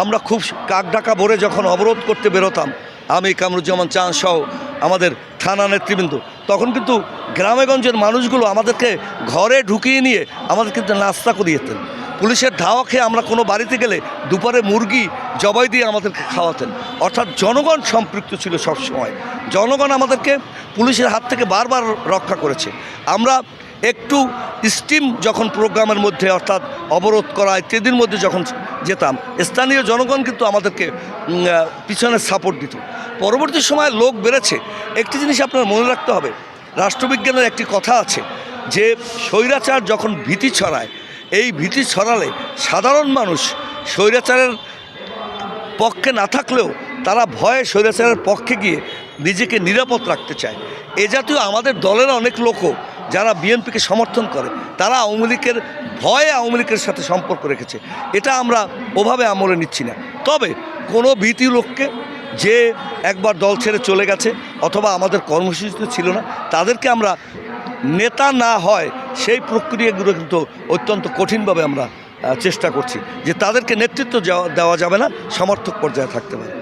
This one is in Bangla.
আমরা খুব কাক ডাকা ভরে যখন অবরোধ করতে বেরোতাম, আমি কামরুজ্জামান চাঁদ সহ আমাদের থানা নেতৃবৃন্দ, তখন কিন্তু গ্রামেগঞ্জের মানুষগুলো আমাদেরকে ঘরে ঢুকিয়ে নিয়ে আমাদের কিন্তু নাস্তা করিয়ে যেতেন পুলিশের ধাওয়া খেয়ে আমরা কোনো বাড়িতে গেলে দুপুরে মুরগি জবাই দিয়ে আমাদেরকে খাওয়াতেন। অর্থাৎ জনগণ সম্পৃক্ত ছিল সব সময় জনগণ আমাদেরকে পুলিশের হাত থেকে বারবার রক্ষা করেছে। আমরা একটু স্টিম যখন প্রোগ্রামের মধ্যে অর্থাৎ অবরোধ করা ইত্যাদির মধ্যে যখন যেতাম। স্থানীয় জনগণ কিন্তু আমাদেরকে পিছনে সাপোর্ট দিত। পরবর্তী সময়ে লোক বেড়েছে। একটি জিনিস আপনার মনে রাখতে হবে, রাষ্ট্রবিজ্ঞানের একটি কথা আছে যে, স্বৈরাচার যখন ভীতি ছড়ায়, এই ভীতি ছড়ালে সাধারণ মানুষ স্বৈরাচারের পক্ষে না থাকলেও তারা ভয়ে স্বৈরাচারের পক্ষে গিয়ে নিজেকে নিরাপদ রাখতে চায়। এ জাতীয় আমাদের দলের অনেক লোকও যারা বিএনপিকে সমর্থন করে, তারা আওয়ামী লীগের ভয়ে আওয়ামী লীগের সাথে সম্পর্ক রেখেছে। এটা আমরা ওভাবে আমলে নিচ্ছি না। তবে কোনো ভীতি লোককে যে একবার দল ছেড়ে চলে গেছে অথবা আমাদের কর্মসূচিতে ছিল না, তাদেরকে আমরা নেতা না হয় সেই প্রক্রিয়াগুলো কিন্তু অত্যন্ত কঠিনভাবে আমরা চেষ্টা করছি যে তাদেরকে নেতৃত্ব দেওয়া যাবে না, সমর্থক পর্যায়ে থাকতে পারে।